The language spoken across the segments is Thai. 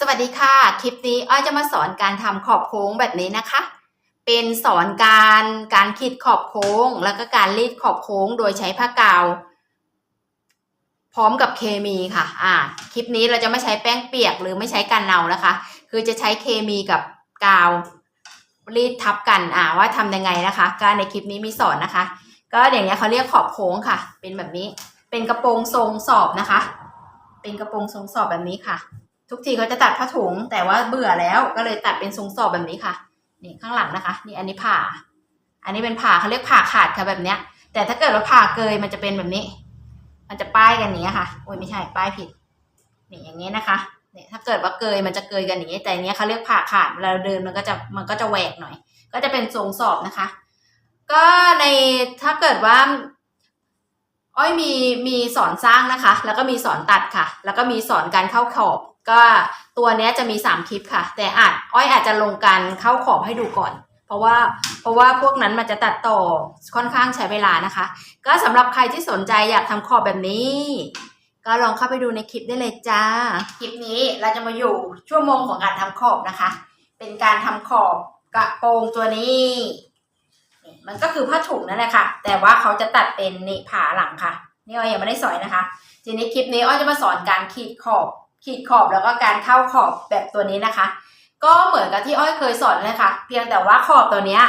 สวัสดีค่ะ คลิปนี้อ้อยจะมาสอนการทำขอบโค้งแบบนี้นะคะ เป็นสอนการการขีดขอบโค้ง แล้วก็การรีดขอบโค้งโดยใช้ผ้ากาว พร้อมกับเคมีค่ะ อ่า คลิปนี้เราจะไม่ใช้แป้งเปียกหรือไม่ใช้กันเนานะคะ คือจะใช้เคมีกับกาวรีดทับกัน อ่า ว่าทำยังไงนะคะ ก็ในคลิปนี้มีสอนนะคะ ก็อย่างเงี้ยเขาเรียกขอบโค้งค่ะ เป็นแบบนี้ เป็นกระโปรงทรงสอบนะคะ เป็นกระโปรงทรงสอบแบบนี้ค่ะ ทุกทีเขาจะตัดผ้าถุง แต่ว่าเบื่อแล้วก็เลยตัดเป็นทรงสอบแบบนี้ค่ะ นี่ข้างหลังนะคะ นี่อันนี้ผ่า อันนี้เป็นผ่าเขาเรียกผ่าขาดค่ะแบบเนี้ย แต่ถ้าเกิดว่าผ่าเกยมันจะเป็นแบบนี้ มันจะป้ายกันอย่างนี้ค่ะโอ้ยไม่ใช่ป้ายผิดนี่อย่างนี้นะคะเนี่ยถ้าเกิดว่าเกยมันจะเกยกันอย่างนี้แต่อย่างเงี้ยเขาเรียกผ่าขาดเวลาเราเดินมันก็จะมันก็จะแหวกหน่อย ก็จะเป็นทรงสอบนะคะ ก็ในถ้าเกิดว่าอ้อยมีมีสอนสร้างนะคะ แล้วก็มีสอนตัดค่ะ แล้วก็มีสอนการเข้าขอบ ก็ตัวเนี้ยจะมีสามคลิปค่ะ แต่อาจอ้อยอาจจะลงการเข้าขอบให้ดูก่อน เพราะว่าเพราะว่าพวกนั้นมันจะตัดต่อค่อนข้างใช้เวลานะคะ ก็สำหรับใครที่สนใจอยากทำขอบแบบนี้ ก็ลองเข้าไปดูในคลิปได้เลยจ้า คลิปนี้เราจะมาอยู่ชั่วโมงของการทำขอบนะคะ เป็นการทำขอบกระโปรงตัวนี้ มันก็คือผ้าถุงนั่นแหละค่ะ แต่ว่าเขาจะตัดเป็นนี่ผ่าหลังค่ะ นี่อ้อยยังไม่ได้สอนนะคะ ทีนี้คลิปนี้อ้อยจะมาสอนการขีดขอบ ขีดขอบแล้วก็การเข้าขอบแบบตัวนี้นะคะ ก็เหมือนกับที่อ้อยเคยสอนเลยค่ะเพียงแต่ว่าขอบตัวเนี้ย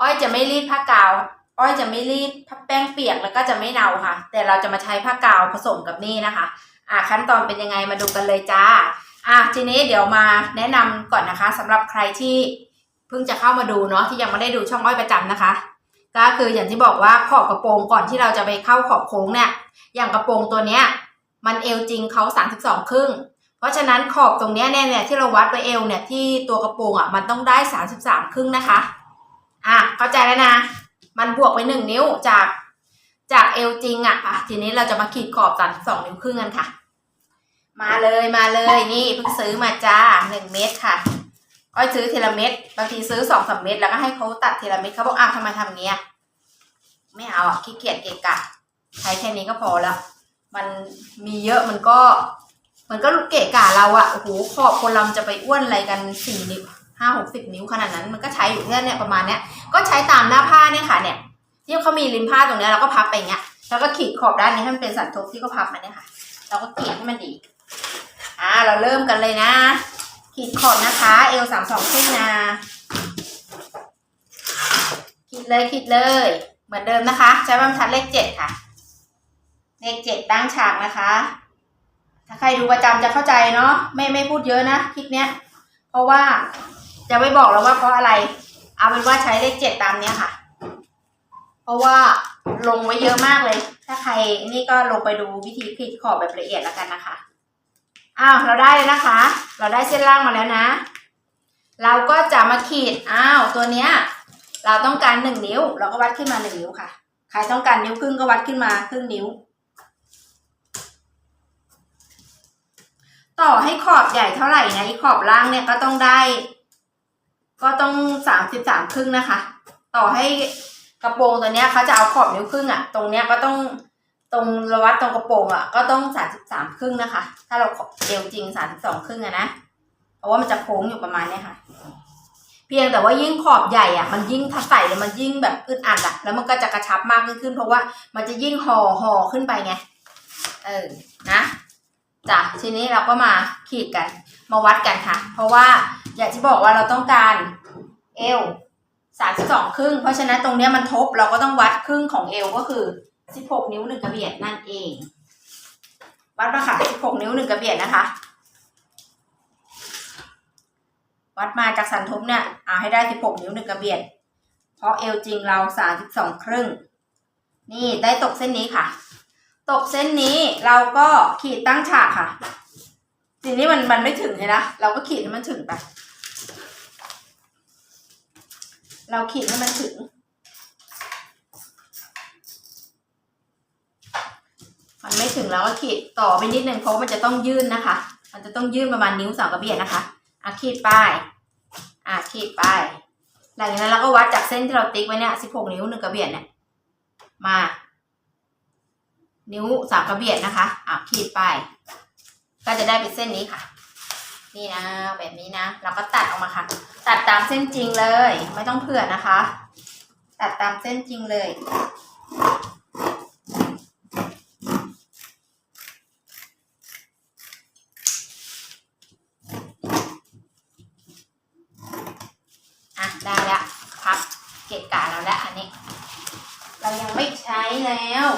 อ้อยจะไม่รีดผ้ากาว อ้อยจะไม่รีดผ้าแป้งเปียกแล้วก็จะไม่เนาค่ะ แต่เราจะมาใช้ผ้ากาวผสมกับนี่นะคะ อะขั้นตอนเป็นยังไงมาดูกันเลยจ้า อะทีนี้เดี๋ยวมาแนะนำก่อนนะคะสำหรับใครที่เพิ่งจะเข้ามาดูเนาะที่ยังไม่ได้ดูช่องอ้อยประจำนะคะ ก็คืออย่างที่บอกว่าขอบกระโปรงก่อนที่เราจะไปเข้าขอบโค้งเนี่ย อย่างกระโปรงตัวเนี้ยมันเอวจริงเขา32ครึ่ง เพราะฉะนั้นขอบตรงนี้เนี่ยเนี่ยที่เราวัดไว้เอวเนี่ยที่ตัวกระโปรงอะมันต้องได้ 33 ครึ่งนะคะ อะเข้าใจแล้วนะ มันบวกไปหนึ่งนิ้วจากจากเอวจริงอะอะ ทีนี้เราจะมาขีดขอบ32นิ้วครึ่งกันค่ะ มาเลยมาเลยนี่เพิ่งซื้อมาจ้าหนึ่งเม็ดค่ะอ้อยซื้อทีละเม็ดบางทีซื้อสองสามเม็ดแล้วก็ให้เขาตัดทีละเม็ดเขาบอกอ้าวทำไมทำเงี้ยไม่เอาอะขี้เกียจเกะกะใช้แค่นี้ก็พอแล้ว มันมีเยอะมันก็ มันก็เกะกะเราอะโอ้โหขอบคนเราจะไปอ้วนอะไรกันสี่นิ้วห้าหกสิบนิ้วขนาดนั้นมันก็ใช้อยู่แค่เนี่ยประมาณเนี้ยก็ใช้ตามหน้าผ้าเนี่ยค่ะเนี่ยที่เขามีริมผ้าตรงเนี้ยเราก็พับไปอย่างเงี้ยแล้วก็ขีดขอบด้านนี้ให้มันเป็นสันทบที่เขาพับมาเนี่ยค่ะเราก็ขีดให้มันดี อ่า เราเริ่มกันเลยนะ ขีดขอบนะคะ เอวสามสองครึ่งนะขีดเลยขีดเลย เหมือนเดิมนะคะ ใช้บรรทัดเลขเจ็ดค่ะ เลขเจ็ดตั้งฉากนะคะ ถ้าใครดูประจำจะเข้าใจเนาะไม่ไม่พูดเยอะนะคลิปเนี้ย เพราะว่าจะไม่บอกแล้วว่าเพราะอะไร เอาเป็นว่าใช้เลขเจ็ดตามเนี้ยค่ะ เพราะว่าลงไว้เยอะมากเลย ถ้าใครนี่ก็ลงไปดูวิธีขีดขอบแบบละเอียดแล้วกันนะคะอ้าวเราได้แล้วนะคะ เราได้เส้นล่างมาแล้วนะ เราก็จะมาขีดอ้าวตัวเนี้ย เราต้องการหนึ่งนิ้ว เราก็วัดขึ้นมาหนึ่งนิ้วค่ะใครต้องการนิ้วครึ่งก็วัดขึ้นมาครึ่งนิ้ว ต่อให้ขอบใหญ่เท่าไหร่นะไอ้ขอบล่างเนี่ยก็ต้องได้ ก็ต้องสามสิบสามครึ่งนะคะ ต่อให้กระโปรงตัวเนี้ยเขาจะเอาขอบนิ้วครึ่งอะตรงเนี้ยก็ต้องตรงระวัดตรงกระโปรงอะก็ต้องสามสิบสามครึ่งนะคะ ถ้าเราเอวจริงสามสิบสองครึ่งอะนะเพราะว่ามันจะโค้งอยู่ประมาณเนี้ยค่ะ เพียงแต่ว่ายิ่งขอบใหญ่อะมันยิ่งถ้าใส่แล้วมันยิ่งแบบอึดอัดอะแล้วมันก็จะกระชับมากขึ้น เพราะว่ามันจะยิ่งห่อห่อขึ้นไปไงเออนะ จ้ะทีนี้เราก็มาขีดกันมาวัดกันค่ะ เพราะว่าอยางที่บอกว่าเราต้องการเอวสามสิบสองครึ่ง เพราะฉะนั้นตรงเนี้ยมันทบเราก็ต้องวัดครึ่งของเอวก็คือสิบหกนิ้วหนึ่งกระเบียดนั่นเอง วัดมาค่ะสิบหกนิ้วหนึ่งกระเบียดนะคะ วัดมาจากสันทบเนี่ยเอาให้ได้สิบหกนิ้วหนึ่งกระเบียด เพราะเอวจริงเราสามสิบสองครึ่ง นี่ได้ตกเส้นนี้ค่ะ ตกเส้นนี้เราก็ขีดตั้งฉากค่ะ ทีนี้มันมันไม่ถึงเลยนะ เราก็ขีดให้มันถึงไป เราขีดให้มันถึง มันไม่ถึงแล้วก็ขีดต่อไปนิดนึงเพราะมันจะต้องยื่นนะคะ มันจะต้องยื่นประมาณนิ้วสองกระเบียดนะคะ อะขีดไป อะขีดไป หลังจากนั้นเราก็วัดจากเส้นที่เราติ๊กไว้เนี่ยสิบหกนิ้วหนึ่งกระเบียดเนี่ย มา นิ้วสามกระเบียดนะคะอะขีดไป ก็จะได้เป็นเส้นนี้ค่ะ นี่นะแบบนี้นะ เราก็ตัดออกมาค่ะ ตัดตามเส้นจริงเลย ไม่ต้องเผื่อนะคะ ตัดตามเส้นจริงเลยอะได้แล้วพับเกะกะเราแล้วอันนี้ เรายังไม่ใช้แล้ว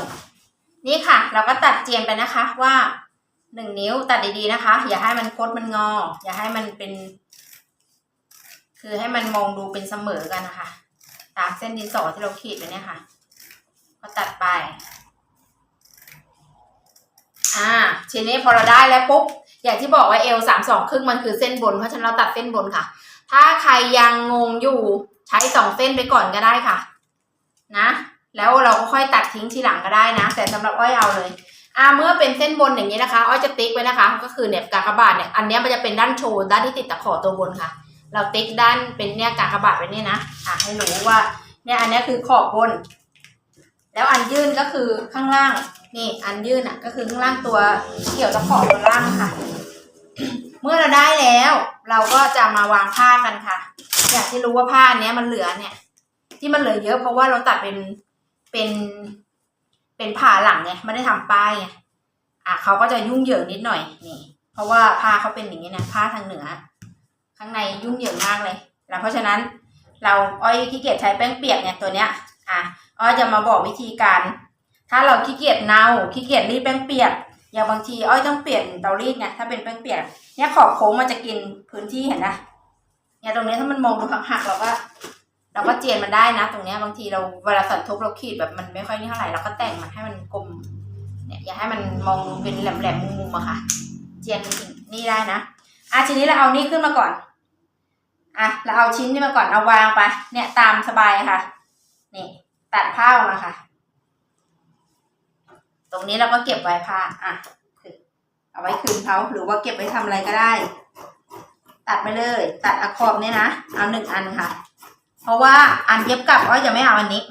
นี่ค่ะ เราก็ตัดเจียนไปนะคะว่าหนึ่งนิ้วตัดดีๆนะคะ อย่าให้มันคดมันงอ อย่าให้มันเป็น คือให้มันมองดูเป็นเสมอกันนะคะ ตามเส้นดินสอที่เราขีดไปเนี่ยค่ะ ก็ตัดไป อ่าทีนี้พอเราได้แล้วปุ๊บอย่างที่บอกว่าเอลสามสองครึ่งมันคือเส้นบนเพราะฉะนั้นเราตัดเส้นบนค่ะ ถ้าใครยังงงอยู่ใช้สองเส้นไปก่อนก็ได้ค่ะ นะ แล้วเราก็ค่อยตัดทิ้งทีหลังก็ได้นะ แต่สำหรับอ้อยเอาเลยอ่าเมื่อเป็นเส้นบนอย่างนี้นะคะ อ้อยจะติ๊กไว้นะคะ ก็คือเนี่ยกากบาทเนี่ยอันนี้มันจะเป็นด้านโชว์ด้านที่ติดตะขอตัวบนค่ะ เราติ๊กด้านเป็นเนี่ยกากบาทไว้เนี่ยนะอ่าให้รู้ว่าเนี่ยอันนี้คือขอบบน แล้วอันยื่นก็คือข้างล่างนี่อันยื่นอะก็คือข้างล่างตัวเกี่ยวตะขอตัวล่างค่ะ เมื่อเราได้แล้ว เราก็จะมาวางผ้ากันค่ะ อยากที่รู้ว่าผ้าเนี้ยมันเหลือเนี่ย ที่มันเหลือเยอะเพราะว่าเราตัดเป็น เป็นเป็นผ่าหลังไงไม่ได้ทำป้ายไงอะเขาก็จะยุ่งเหยิงนิดหน่อยนี่ เพราะว่าผ้าเขาเป็นอย่างนี้นะผ้าทางเหนือ ข้างในยุ่งเหยิงมากเลย แล้วเพราะฉะนั้นเราอ้อยขี้เกียจใช้แป้งเปียกเนี่ยตัวเนี้ยอะอ้อยจะมาบอกวิธีการ ถ้าเราขี้เกียจเนาขี้เกียจรีดแป้งเปียกอย่างบางทีอ้อยต้องเปลี่ยนเตารีดเนี่ยถ้าเป็นแป้งเปียกเนี่ยขอบโค้งมันจะกินพื้นที่เห็นนะเนี่ยตรงนี้ถ้ามันมองดูหักๆเราก็ เราก็เจียนมันได้นะ ตรงเนี้ยบางทีเราเวลาสันทุบเราขีดแบบมันไม่ค่อยนี่เท่าไหร่เราก็แต่งมันให้มันกลมเนี่ยอย่าให้มันมองดูเป็นแหลมๆมุมๆอะค่ะ เจียนนี่ได้นะอะทีนี้เราเอานี่ขึ้นมาก่อนอะเราเอาชิ้นนี้มาก่อนเอาวางไป เนี่ยตามสบายค่ะนี่ตัดผ้าออกมาค่ะ ตรงนี้เราก็เก็บไว้ผ้าอะเอาไว้คืนเขาหรือว่าเก็บไว้ทำอะไรก็ได้ ตัดไปเลย ตัดอะขอบเนี่ยนะเอาหนึ่งอันค่ะ เพราะว่าอันเย็บกลับอ้อยจะไม่เอาอันนี้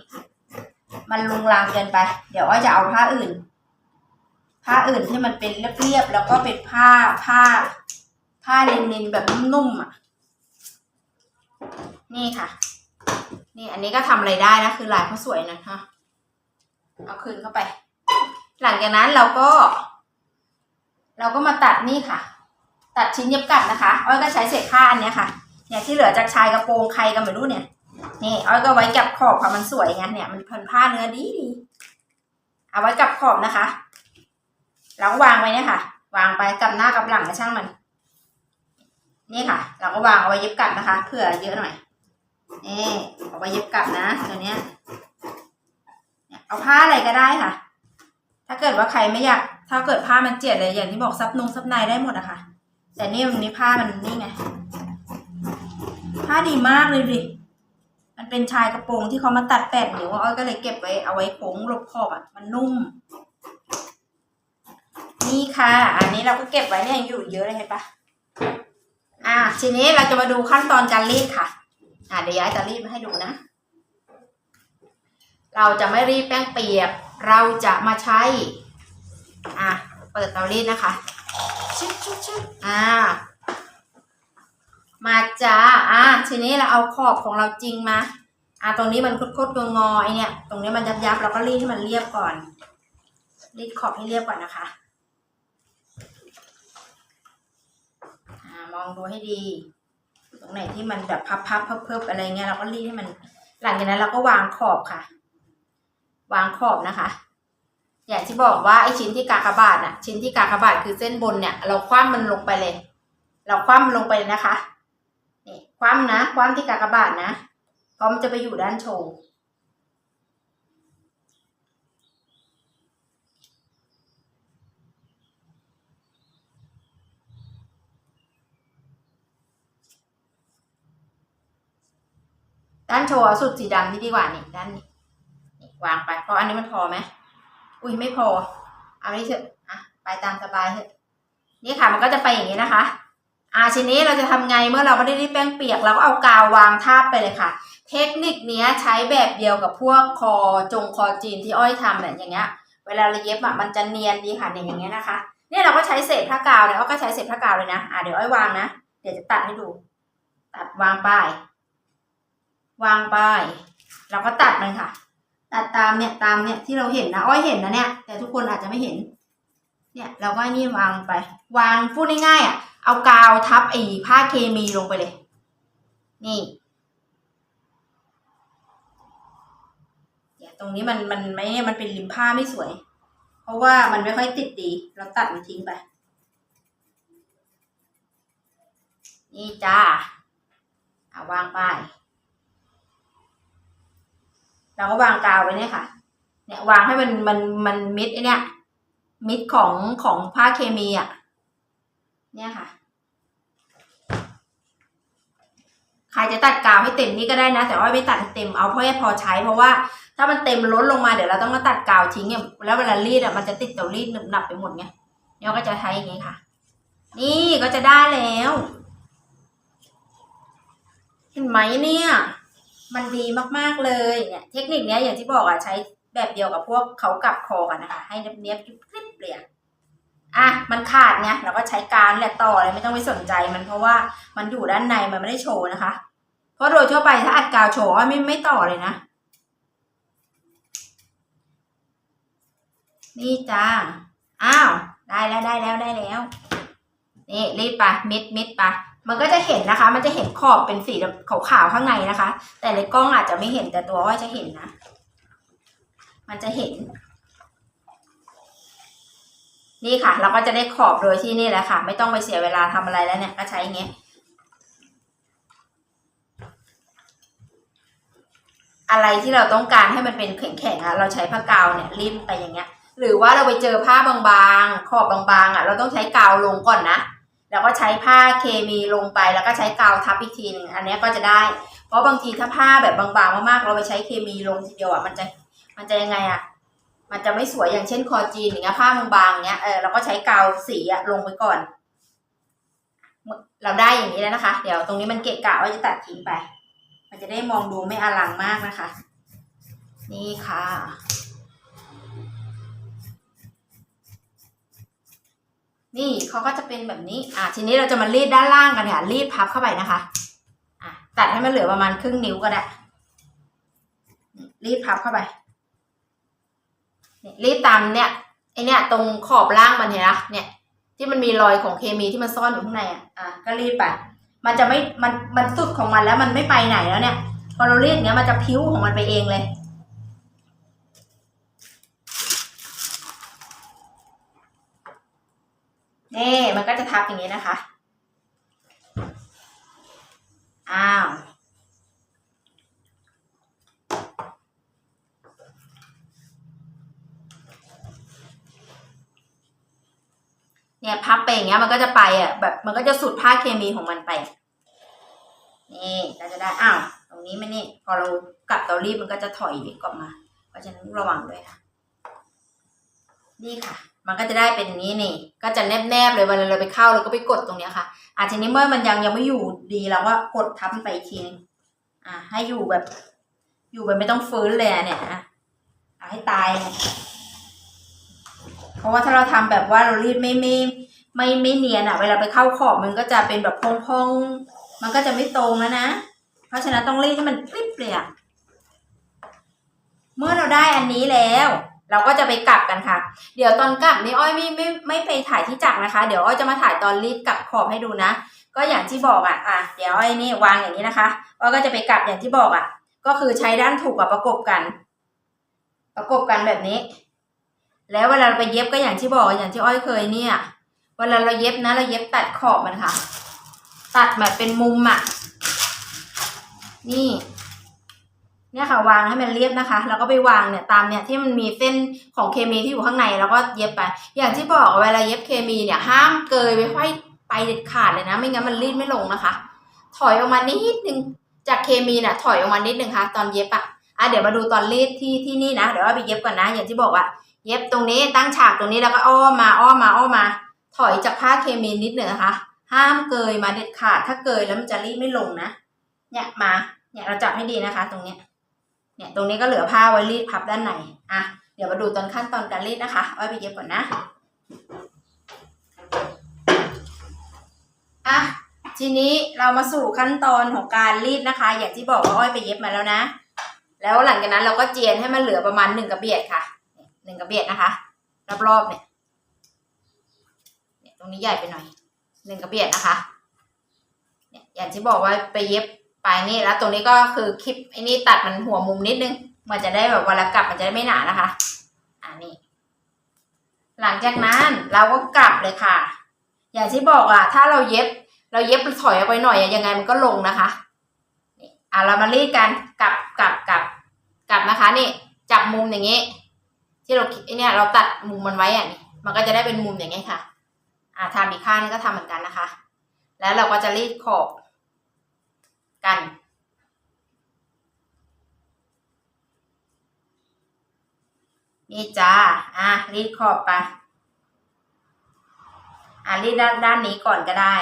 มันลุงลางเกินไป เดี๋ยวอ้อยจะเอาผ้าอื่น ผ้าอื่นที่มันเป็นเรียบๆแล้วก็เป็นผ้าผ้า ผ้าลินๆแบบนุ่มๆอะ นี่ค่ะ นี่อันนี้ก็ทำอะไรได้นะคือลายเขาสวยนะคะเอาคืนเข้าไป หลังจากนั้นเราก็ เราก็มาตัดนี่ค่ะ ตัดชิ้นเย็บกลับนะคะอ้อยก็ใช้เศษผ้าอันนี้ค่ะเนี่ยที่เหลือจากชายกระโปรงใครก็ไม่รู้เนี่ย นี่อ้อยก็ไว้กับขอบค่ะมันสวยไงเนี่ยมันพันผ้าเนื้อดีดีเอาไว้กับขอบนะคะเราก็วางไว้เนี่ยค่ะ วางไปกับหน้ากับหลังนะช่างมัน นี่ค่ะ เราก็วางเอาไว้เย็บกลับนะคะเผื่อเยอะหน่อยนี่เอาไว้เย็บกลับนะตัวเนี้ยเอาผ้าอะไรก็ได้ค่ะ ถ้าเกิดว่าใครไม่อยาก ถ้าเกิดผ้ามันเจียดเลยอย่างที่บอกซับนงซับในได้หมดอะค่ะ แต่นี่มันนี้ผ้ามันนี่ไง ผ้าดีมากเลยดิ มันเป็นชายกระโปรงที่เขามาตัดแปดนิ้วอ้อยก็เลยเก็บไว้เอาไว้โค้งหลบขอบอะ มันนุ่ม นี่ค่ะ อันนี้เราก็เก็บไว้เนี่ยยังอยู่เยอะเลยเห็นปะอะทีนี้เราจะมาดูขั้นตอนการรีดค่ะ อะเดี๋ยวย้ายจะรีดมาให้ดูนะ เราจะไม่รีดแป้งเปียก เราจะมาใช้ อะเปิดเตารีดนะคะ ชึบชึบชึบอ่า มาจ้าอะทีนี้เราเอาขอบของเราจริงมาอะตรงนี้มันคดๆงอๆไอเนี่ยตรงนี้มันยับยับเราก็รีดให้มันเรียบก่อน รีดขอบให้เรียบก่อนนะคะอ่ามองดูให้ดี ตรงไหนที่มันแบบพับๆเพิ่มๆอะไรเงี้ยเราก็รีดให้มัน หลังจากนั้นเราก็วางขอบค่ะ วางขอบนะคะอย่างที่บอกว่าไอชิ้นที่กากบาทน่ะชิ้นที่กากบาทคือเส้นบนเนี่ย เราคว่ำมันลงไปเลย เราคว่ำมันลงไปเลยนะคะ นี่คว่ำนะ คว่ำที่กากบาทนะพราะมันจะไปอยู่ด้านโชว์ด้านโชว์สุดสีดำนี่ดีกว่านี่ด้านนี้วางไป เพราะอันนี้มันพอไหมอุ้ยไม่พอ เอานี้เถอะอะไปตามสบายเถอะนี่ค่ะมันก็จะไปอย่างนี้นะคะ อ่าทีนี้เราจะทำไงเมื่อเราไม่ได้รีดแป้งเปียก เราก็เอากาววางทาบไปเลยค่ะ เทคนิคนี้ใช้แบบเดียวกับพวกคอจงคอจีนที่อ้อยทำแบบอย่างเงี้ย เวลาเราเย็บอะมันจะเนียนดีค่ะเนี่ยอย่างเงี้ยนะคะ เนี่ยเราก็ใช้เศษผ้ากาวเนี่ยอ้อยก็ใช้เศษผ้ากาวเลยนะอะเดี๋ยวอ้อยวางนะเดี๋ยวจะตัดให้ดู ตัดวางป้ายวางป้ายเราก็ตัดมันค่ะ ตัดตามเนี่ยตามเนี่ยที่เราเห็นนะอ้อยเห็นนะเนี่ย แต่ทุกคนอาจจะไม่เห็น เนี่ยเราก็นี่วางไป วางพูดง่ายๆอะ เอากาวทับไอ้ผ้าเคมีลงไปเลย นี่เนี่ยตรงนี้มันมันไม่เนี่ยมันเป็นริมผ้าไม่สวย เพราะว่ามันไม่ค่อยติดดี เราตัดมันทิ้งไป นี่จ้าเอาวางไปเราก็วางกาวไว้เนี่ยค่ะ เนี่ยวางให้มันมันมันมิดไอเนี่ยมิดของของผ้าเคมีอะ เนี่ยค่ะ ใครจะตัดกาวให้เต็มนี่ก็ได้นะ แต่ว่าไม่ตัดเต็มเอาเพราะแค่พอใช้ เพราะว่าถ้ามันเต็มล้นลงมาเดี๋ยวเราต้องมาตัดกาวทิ้งเนี่ยแล้วเวลารีดอะมันจะติดเตารีดหนึบหนับไปหมดไงเนี่ยก็จะใช้อย่างงี้ค่ะ นี่ก็จะได้แล้ว เห็นไหมเนี่ย มันดีมากๆเลยเนี่ยเทคนิคเนี้ยอย่างที่บอกอะใช้แบบเดียวกับพวกเขากลับคอกันนะคะ ให้เนียบๆยุบกริบเลยอะ อะมันขาดไงเราก็ใช้การแหละต่อเลยไม่ต้องไปสนใจมันเพราะว่ามันอยู่ด้านในมันไม่ได้โชว์นะคะ เพราะโดยทั่วไปถ้าอัดกาวโชว์ไม่ไม่ต่อเลยนะ นี่จ้าอ้าว ได้แล้วได้แล้วได้แล้วนี่รีบไปมิดมิดไปมันก็จะเห็นนะคะ มันจะเห็นขอบเป็นสีขาวๆข้างในนะคะ แต่ในกล้องอาจจะไม่เห็นแต่ตัวอ้อยจะเห็นนะ มันจะเห็น นี่ค่ะ เราก็จะได้ขอบโดยที่นี่แหละค่ะ ไม่ต้องไปเสียเวลาทำอะไรแล้วเนี่ยก็ใช้อย่างเงี้ยอะไรที่เราต้องการให้มันเป็นแข็งๆอะเราใช้ผ้ากาวเนี่ยรีดไปอย่างเงี้ย หรือว่าเราไปเจอผ้าบางๆ ขอบบางๆอะเราต้องใช้กาวลงก่อนนะแล้วก็ใช้ผ้าเคมีลงไปแล้วก็ใช้กาวทับอีกทีหนึ่งอันนี้ก็จะได้ เพราะบางทีถ้าผ้าแบบบางๆมากๆ เราไปใช้เคมีลงทีเดียวอะมันจะมันจะยังไงอะ มันจะไม่สวยอย่างเช่นคอจีนอย่างเงี้ยผ้าบางๆเงี้ยเออเราก็ใช้กาวสีอะลงไปก่อน เราได้อย่างนี้แล้วนะคะ เดี๋ยวตรงนี้มันเกะกะว่าจะตัดทิ้งไป มันจะได้มองดูไม่อลังมากนะคะ นี่ค่ะนี่เขาก็จะเป็นแบบนี้ อะทีนี้เราจะมารีดด้านล่างกันค่ะ รีดพับเข้าไปนะคะ อะตัดให้มันเหลือประมาณครึ่งนิ้วก็ได้ รีดพับเข้าไป รีดตามเนี่ยไอเนี่ยตรงขอบล่างมันเห็นไหมเนี่ยที่มันมีรอยของเคมีที่มันซ่อนอยู่ข้างในอะอะก็รีดไป มันจะไม่มันมันสุดของมันแล้วมันไม่ไปไหนแล้วเนี่ย พอเรารีดอย่างเงี้ยมันจะพิ้วของมันไปเองเลยนี่มันก็จะทับอย่างนี้นะคะ อ้าว เนี่ยพับไปอย่างเงี้ยมันก็จะไปอะแบบมันก็จะสุดผ้าเคมีของมันไป นี่ก็จะได้อ้าวตรงนี้ไม่นี่พอเรากลับเตารีดมันก็จะถอยกลับมา เพราะฉะนั้นระวังด้วยค่ะ นี่ค่ะ มันก็จะได้เป็นนี้นี่ ก็จะแนบๆเลยเวลาเราไปเข้าเราก็ไปกดตรงเนี้ยค่ะอาทีนี้เมื่อมันยังยังไม่อยู่ดีเราก็กดทับไปอีกทีนึงอ่าให้อยู่แบบ อยู่แบบไม่ต้องฟื้นเลยเนี่ยอะเอาให้ตาย เพราะว่าถ้าเราทำแบบว่าเรารีดไม่ไม่ไม่ไม่เนียนอะเวลาไปเข้าขอบมันก็จะเป็นแบบพองๆมันก็จะไม่ตรงแล้วนะ เพราะฉะนั้นต้องรีดให้มันกริบเลยอะเมื่อเราได้อันนี้แล้ว เราก็จะไปกลับกันค่ะ เดี๋ยวตอนกลับนี่อ้อยไม่ไม่ไม่ไปถ่ายที่จักรนะคะ เดี๋ยวอ้อยจะมาถ่ายตอนรีดกลับขอบให้ดูนะ ก็อย่างที่บอกอะอะเดี๋ยวอ้อยนี่วางอย่างนี้นะคะอ้อยก็จะไปกลับอย่างที่บอกอะ ก็คือใช้ด้านถูกกับประกบกัน ประกบกันแบบนี้ แล้วเวลาเราไปเย็บก็อย่างที่บอกอย่างที่อ้อยเคยเนี่ย เวลาเราเย็บนะ เราเย็บตัดขอบมันค่ะ ตัดแบบเป็นมุมอะ นี่ เนี่ยค่ะวางให้มันเรียบนะคะ แล้วก็ไปวางเนี่ยตามเนี่ยที่มันมีเส้นของเคมีที่อยู่ข้างในแล้วก็เย็บไป อย่างที่บอกเวลาเย็บเคมีเนี่ย ห้ามเกยไปค่อยไปเด็ดขาดเลยนะ ไม่งั้นมันรีดไม่ลงนะคะ ถอยออกมานิดนึงจากเคมีน่ะถอยออกมานิดนึงค่ะ ตอนเย็บอะอะเดี๋ยวมาดูตอนรีดที่ที่นี่นะเดี๋ยวว่าไปเย็บก่อนนะ อย่างที่บอกว่า เย็บตรงนี้ตั้งฉากตรงนี้แล้วก็อ้อมมาอ้อมมาอ้อมมา ถอยจากผ้าเคมีนิดหนึ่งนะคะห้ามเกยมาเด็ดขาดถ้าเกยแล้วมันจะรีดไม่ลงนะเนี่ยมาเนี่ยเราจับให้ดีนะคะ ตรงเนี้ยเนี่ยตรงนี้ก็เหลือผ้าไว้รีดพับด้านในอะเดี๋ยวมาดูตอนขั้นตอนการรีดนะคะเอาไปเย็บก่อนนะอะทีนี้เรามาสู่ขั้นตอนของการรีดนะคะ อย่างที่บอกว่าอ้อยไปเย็บมาแล้วนะ แล้วหลังจากนั้นเราก็เจียนให้มันเหลือประมาณหนึ่งกระเบียดค่ะ หนึ่งกระเบียดนะคะรอบๆเนี่ยเนี่ย ตรงนี้ใหญ่ไปหน่อยหนึ่งกระเบียดนะคะ เนี่ยอย่างที่บอกว่าไปเย็บปลายนี่แล้ว ตรงนี้ก็คือคลิปไอ้นี่ตัดมันหัวมุมนิดนึง มันจะได้แบบเวลากลับมันจะได้ไม่หนานะคะ อ่านี่หลังจากนั้นเราก็กลับเลยค่ะ อย่างที่บอกอะถ้าเราเย็บ เราเย็บถอยออกไปหน่อยยังไงมันก็ลงนะคะนี่อะเรามารีดกันกลับกลับกลับกลับนะคะ นี่ จับมุมอย่างนี้ ที่เราคิดไอเนี่ยเราตัดมุมมันไว้อะนี่มันก็จะได้เป็นมุมอย่างนี้ค่ะ อ่าทำอีกข้างนึงก็ทำเหมือนกันนะคะ แล้วเราก็จะรีดขอบกันนี่จ้า อะรีดขอบไป อะรีดด้านด้านนี้ก่อนก็ได้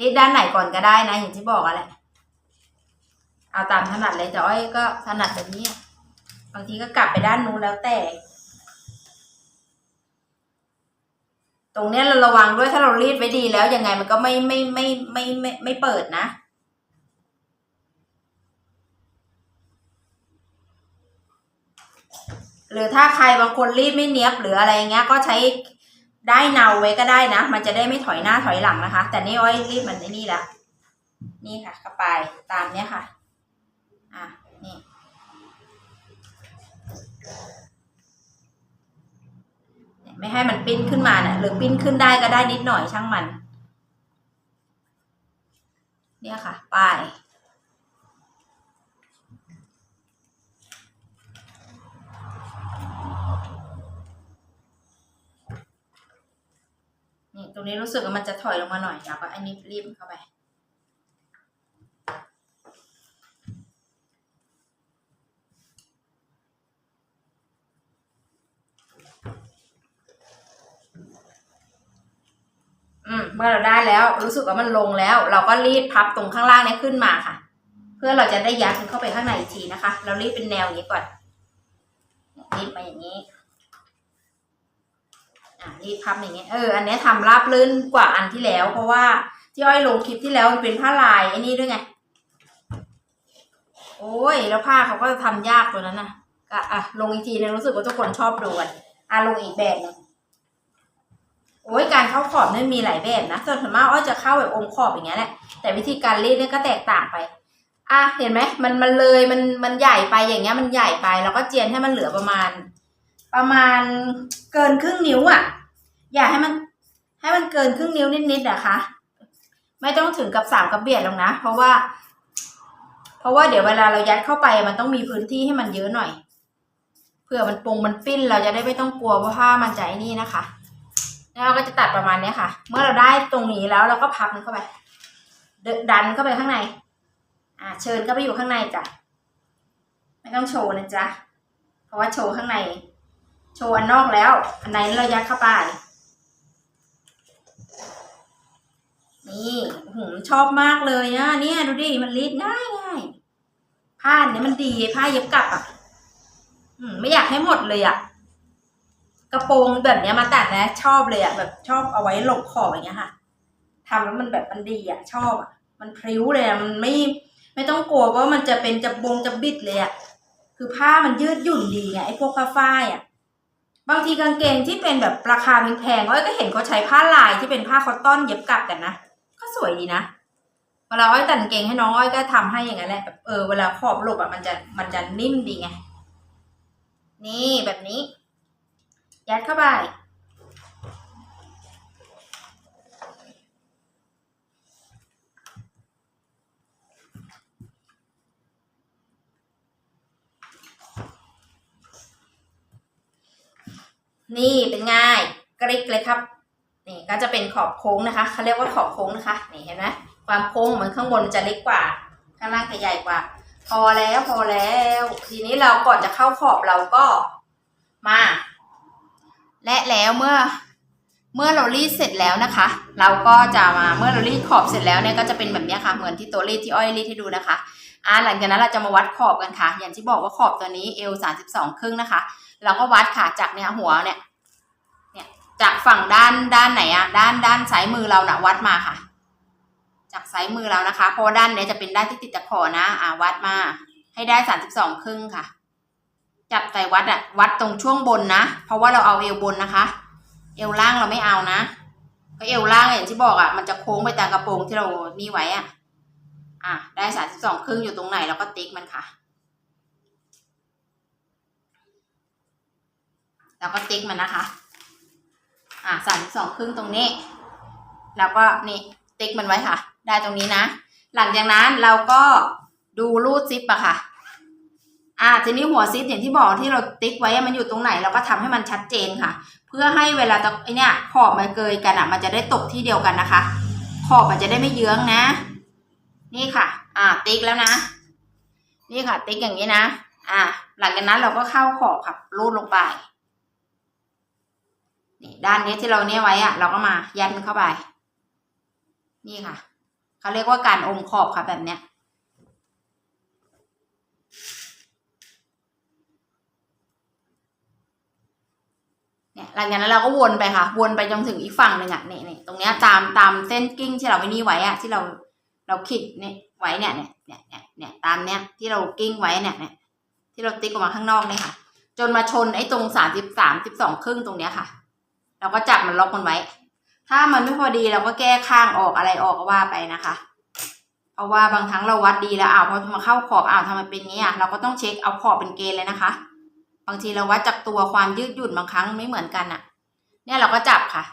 รีดด้านไหนก่อนก็ได้นะอย่างที่บอกอะแหละเอาตามถนัดเลยแต่อ้อยก็ถนัดแบบนี้ บางทีก็กลับไปด้านนู้นแล้วแต่ ตรงเนี้ยเราระวังด้วยถ้าเรารีดไว้ดีแล้วยังไงมันก็ไม่ไม่ไม่ไม่ไม่ไม่เปิดนะหรือถ้าใครบางคนรีดไม่เนี้ยบหรืออะไรเงี้ย ก็ใช้ได้เนาไว้ก็ได้นะ มันจะได้ไม่ถอยหน้าถอยหลังนะคะ แต่นี่อ้อยรีดมันนี่ละนี่ค่ะกระปายตามเนี้ยค่ะ อะ ไม่ให้มันปิ้นขึ้นมาเนี่ยหรือปิ้นขึ้นได้ก็ได้นิดหน่อยช่างมัน เนี่ยค่ะป้ายนี่ตรงนี้รู้สึกว่ามันจะถอยลงมาหน่อยแล้วก็อันนี้รีบเข้าไป อื มเมื่อเราได้แล้วรู้สึกว่ามันลงแล้ว เราก็รีดพับตรงข้างล่างนี้ขึ้นมาค่ะ เพื่อเราจะได้ยัดมันเข้าไปข้างในอีกทีนะคะ เรารีดเป็นแนวอย่างนี้ก่อนรีดมาอย่างนี้อะรีดพับอย่างเงี้เอออันนี้ยทำราบลื่นกว่าอันที่แล้ว เพราะว่าที่อ้อยลงคลิปที่แล้วมันเป็นผ้าลายไอ้นี่ด้วยไงโอ้ยแล้วผ้าเขาก็ทำยากตัวนั้นนะก็อะลงอีกทีนึงรู้สึกว่าทุกคนชอบดูกันอะลงอีกแบบนึง โอ้ยการเข้าขอบเนี่ยมีหลายแบบนะ ส่วนส่วนมากอ้อจะเข้าแบบอมขอบอย่างเงี้ยแหละ แต่วิธีการรีดเนี่ยก็แตกต่างไป อะเห็นไหมมันมันเลยมันมันใหญ่ไปอย่างเงี้ยมันใหญ่ไปแล้วก็เจียนให้มันเหลือประมาณ ประมาณเกินครึ่งนิ้วอะ่ะ อย่าให้มันให้มันเกินครึ่งนิ้วนิดๆนะคะ ไม่ต้องถึงกับสามกับเบียดหรอกนะ เพราะว่า เพราะว่าเดี๋ยวเวลาเรายัดเข้าไปมันต้องมีพื้นที่ให้มันเยอะหน่อยเผื่อมันปรุงมันปิ้นเราจะได้ไม่ต้องกลัวว่าผ้ามันจะไอ้นี่นะคะ แล้วเราก็จะตัดประมาณเนี้ยค่ะ เมื่อเราได้ตรงนี้แล้วเราก็พับมันเข้าไปดดันเข้าไปข้างใน อ่า เชิญเข้าไปอยู่ข้างในจ้ะ ไม่ต้องโชว์นะจ๊ะ เพราะว่าโชว์ข้างใน โชว์อันนอกแล้ว อันในเรายัดเข้าไป นี่หืมชอบมากเลยอะเนี่ยดูดิ มันรีดง่ายง่ายผ้าเนี่ยมันดีผ้าเย็บกลับอะ อืมไม่อยากให้หมดเลยอะ กระโปรงแบบเนี้ยมาตัดนะ ชอบเลยอะแบบชอบเอาไว้หลบขอบอย่างเงี้ยค่ะทำแล้วมันแบบมันดีอะชอบอะมันพริ้วเลยอะมันไม่ไม่ต้องกลัวว่ามันจะเป็นจะบงจะบิดเลยอะคือผ้ามันยืดหยุ่นดีไงไอ้พวกผ้าฝ้ายอะบางทีกางเกงที่เป็นแบบราคาแพงๆอ้อยก็เห็นเขาใช้ผ้าลายที่เป็นผ้าคอตตอนเย็บกลับกันนะก็สวยดีนะเวลาอ้อยต่งกางเกงให้น้องอ้อยก็ทำให้อย่างนั้นแหละแบบเออเวลาขอบหลบอะมันจะมันจะนิ่มดีไง นี่แบบนี้ ยัดเข้าไป นี่เป็นง่ายกริกเลยครับ นี่ก็จะเป็นขอบโค้งนะคะเขาเรียกว่าขอบโค้งนะคะ นี่เห็นไหมความโค้งเหมือนข้างบนจะเล็กกว่า ข้างล่างจะใหญ่กว่า พอแล้วพอแล้ว ทีนี้เราก่อนจะเข้าขอบเราก็มา และแล้วเมื่อเมื่อเรารีดเสร็จแล้วนะคะ เราก็จะมาเมื่อเรารีดขอบเสร็จแล้วเนี่ยก็จะเป็นแบบนี้ค่ะ เหมือนที่ตัวรีดที่อ้อยรีดให้ดูนะคะอ่าหลังจากนั้นเราจะมาวัดขอบกันค่ะ อย่างที่บอกว่าขอบตัวนี้เอวสามสิบสองครึ่งนะคะ เราก็วัดค่ะจากเนี่ยหัวเนี่ยเนี่ยจากฝั่งด้านด้านไหนอะด้านด้านซ้ายมือเรานะวัดมาค่ะ จากซ้ายมือเรานะคะเพราะด้านเนี้ยจะเป็นด้านที่ติดตะขอนะ อ่าวัดมาให้ได้สามสิบสองครึ่งค่ะ จับใส่วัดอะวัดตรงช่วงบนนะ เพราะว่าเราเอาเอวบนนะคะ เอวล่างเราไม่เอานะเพราะเอวล่างอย่างที่บอกอะมันจะโค้งไปตามกระโปรงที่เรานี่ไว้อะอะได้สามสิบสองครึ่งอยู่ตรงไหนเราก็ติ๊กมันค่ะแล้วก็ติ๊กมันนะคะ อะสามสิบสองครึ่งตรงนี้ แล้วก็นี่ติ๊กมันไว้ค่ะ ได้ตรงนี้นะ หลังจากนั้นเราก็ดูรูดซิปอะค่ะ อ่าทีนี้หัวซิปอย่างที่บอกที่เราติ๊กไว้มันอยู่ตรงไหนเราก็ทำให้มันชัดเจนค่ะ เพื่อให้เวลาตะไอเนี่ยขอบมันเกยกันอะ มันจะได้ตกที่เดียวกันนะคะ ขอบมันจะได้ไม่เยื้องนะ นี่ค่ะ อ่า ติ๊กแล้วนะ นี่ค่ะ ติ๊กอย่างนี้นะ อ่า หลังจากนั้นเราก็เข้าขอบค่ะรูดลงไปนี่ด้านนี้ที่เราเนี่ยไว้อะเราก็มายัดมันเข้าไป นี่ค่ะเขาเรียกว่าการอมขอบค่ะแบบเนี้ย เนี่ยหลังจากนั้นเราก็วนไปค่ะ วนไปจนถึงอีกฝั่งหนึ่งอะนี่นี่ตรงเนี้ยตามตามเส้นกิ้งที่เราไว้นี่ไว้อะที่เราเราขีดเนี่ยไว้เนี่ยเนี่ยเนี่ยเนี่ยเนี่ยตามเนี้ยที่เรากิ้งไว้เนี่ยเนี่ยที่เราติ๊กออกมาข้างนอกเนี่ยค่ะ จนมาชนไอ้ตรงสามสิบสามสิบสองครึ่งตรงเนี้ยค่ะ เราก็จับมันล็อกมันไว้ ถ้ามันไม่พอดีเราก็แก้ข้างออกอะไรออกก็ว่าไปนะคะเพราะว่าบางครั้งเราวัดดีแล้วอ้าวพอมาเข้าขอบอ้าวทำไมเป็นงี้อะเราก็ต้องเช็คเอาขอบเป็นเกณฑ์เลยนะคะ บางทีเราวัดจากตัวความยืดหยุ่นบางครั้งไม่เหมือนกันอะเนี่ยเราก็จับค่ะ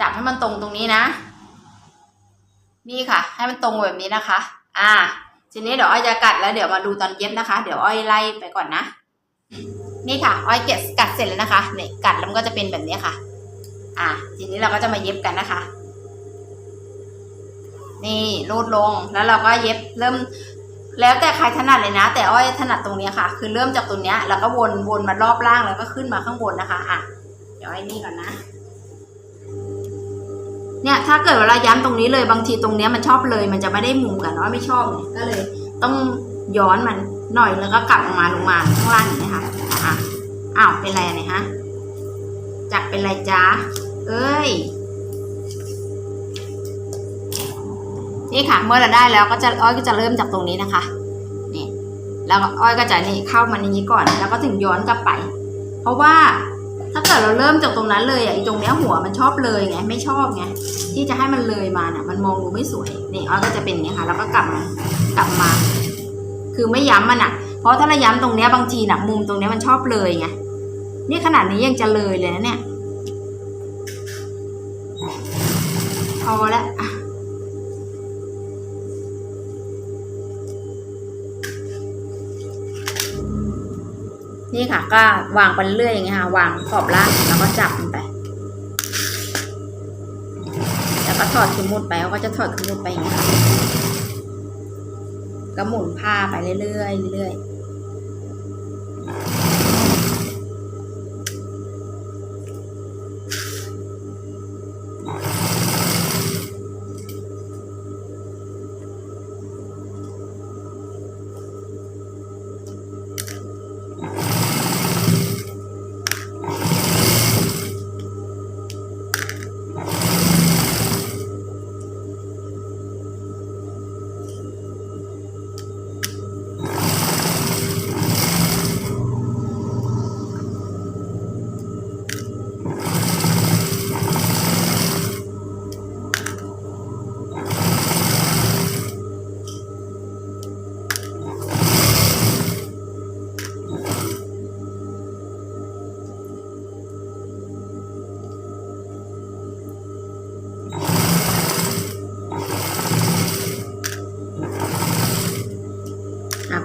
จับให้มันตรงตรงนี้นะ นี่ค่ะ ให้มันตรงแบบนี้นะคะ อ่า ทีนี้เดี๋ยวอ้อยจะกัดแล้วเดี๋ยวมาดูตอนเย็บนะคะ เดี๋ยวอ้อยไล่ไปก่อนนะ นี่ค่ะ อ้อยเก็บกัดเสร็จแล้วนะคะเนี่ยกัดแล้วมันก็จะเป็นแบบนี้ค่ะ อ่า ทีนี้เราก็จะมาเย็บกันนะคะนี่รูดลงแล้วเราก็เย็บเริ่ม แล้วแต่ใครถนัดเลยนะ แต่อ้อยถนัดตรงนี้ค่ะ คือเริ่มจากตรงเนี้ยแล้วก็วนวนมารอบล่างแล้วก็ขึ้นมาข้างบนนะคะอะเดี๋ยวไอ้นี่ก่อนนะ เนี่ยถ้าเกิดเวลาย้ำตรงนี้เลยบางทีตรงเนี้ยมันชอบเลย มันจะไม่ได้มุมกันอ้อยไม่ชอบไงก็เลย ต้องย้อนมันหน่อยแล้วก็กลับลงมาลงมาข้างล่างอย่างนี้ค่ะอะอ้าวเป็นไรเนี่ยฮะจักเป็นไรจ้าเอ้ย นี่ค่ะ เมื่อเราได้แล้วก็จะอ้อยก็จะเริ่มจากตรงนี้นะคะนี่แล้วอ้อยก็จะนี่เข้ามาในนี้ก่อน แล้วก็ถึงย้อนกลับไป เพราะว่าถ้าเกิดเราเริ่มจากตรงนั้นเลยอะตรงเนี้ยหัวมันชอบเลยไงไม่ชอบไงที่จะให้มันเลยมาน่ะมันมองดูไม่สวยนี่อ้อยก็จะเป็นอย่างนี้ค่ะ แล้วก็กลับมากลับมา คือไม่ย้ำมันอะ เพราะถ้าเราย้ำตรงเนี้ยบางทีน่ะมุมตรงเนี้ยมันชอบเลยไงนี่ขนาดนี้ยังจะเลยเลยนะเนี่ยพอแล้ว นี่ค่ะ ก็วางไปเรื่อยอย่างเงี้ยค่ะ วางขอบล่างแล้วก็จับมันไป แล้วก็ถอดขึ้นมุดไปเขาก็จะถอดขึ้นมุดไปอย่างเงี้ยค่ะก็หมุนผ้าไปเรื่อยๆเรื่อยๆ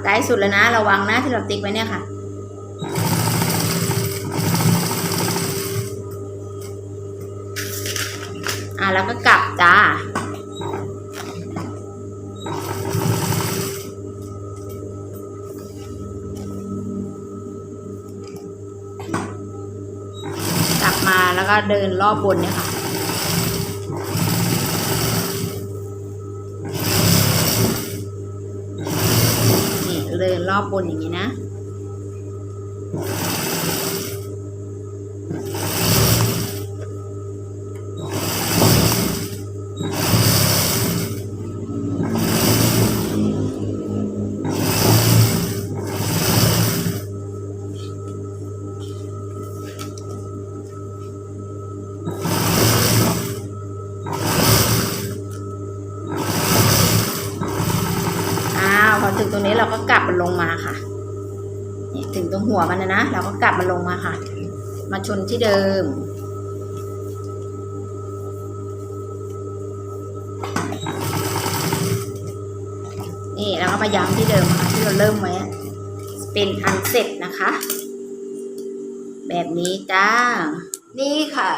อะใกลสุดแล้วนะ ระวังนะที่เราติ๊กไว้เนี่ยค่ะ อะแล้วก็กลับจ้ากลับมาแล้วก็เดินรอบบนเนี่ยค่ะ อบบนอย่างนี้นะตรงนี้เราก็กล ตรงนี้เราก็กลับมันลงมาค่ะนี่ถึงตรงหัวมันนะนะเราก็กลับมันลงมาค่ะ มาชนที่เดิม นี่แล้วก็มาย้ำที่เดิมนะคะที่เราเริ่มไว้เป็นอันเสร็จนะคะ แบบนี้จ้า นี่ค่ะ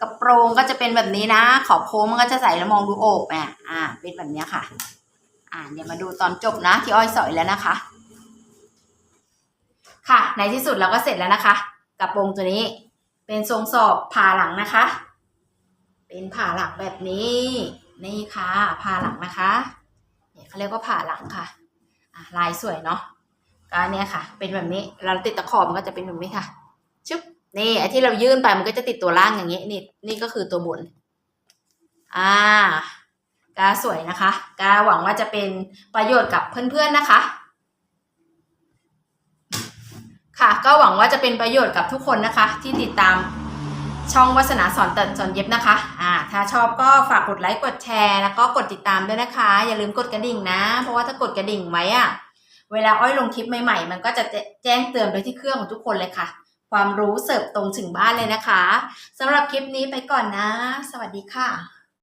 กระ โปรงก็จะเป็นแบบนี้นะ ขอบโค้งมันก็จะใส่แล้วมองดูโอบเนี่ยอ่า เป็นแบบนี้ค่ะ อ่าเดี๋ยวมาดูตอนจบนะ ที่อ้อยสอยแล้วนะคะ ค่ะ ในที่สุดเราก็เสร็จแล้วนะคะกระโปรงตัวนี้ เป็นทรงสอบผ่าหลังนะคะ เป็นผ่าหลังแบบนี้ นี่ค่ะผ่าหลังนะคะเนี่ยเขาเรียกว่าผ่าหลังค่ะอะลายสวยเนาะก็เนี่ยค่ะ เป็นแบบนี้เราติดตะขอบมันก็จะเป็นแบบนี้ค่ะชึบ นี่ไอ้ที่เรายื่นไปมันก็จะติดตัวล่างอย่างนี้นี่นี่ก็คือตัวบน อ่ากาสวยนะคะกาหวังว่าจะเป็นประโยชน์กับเพื่อนๆนะคะ ค่ะ ก็หวังว่าจะเป็นประโยชน์กับทุกคนนะคะ ที่ติดตามช่องวัสนาสอนตัดสอนเย็บนะคะ อ่า ถ้าชอบก็ฝากกดไลค์กดแชร์ แล้วก็กดติดตามด้วยนะคะ อย่าลืมกดกระดิ่งนะ เพราะว่าถ้ากดกระดิ่งไว้อะเวลาอ้อยลงคลิปใหม่ๆ มันก็จะแจ้งเตือนไปที่เครื่องของทุกคนเลยค่ะ ความรู้เสิร์ฟตรงถึงบ้านเลยนะคะสำหรับคลิปนี้ไปก่อนนะ สวัสดีค่ะ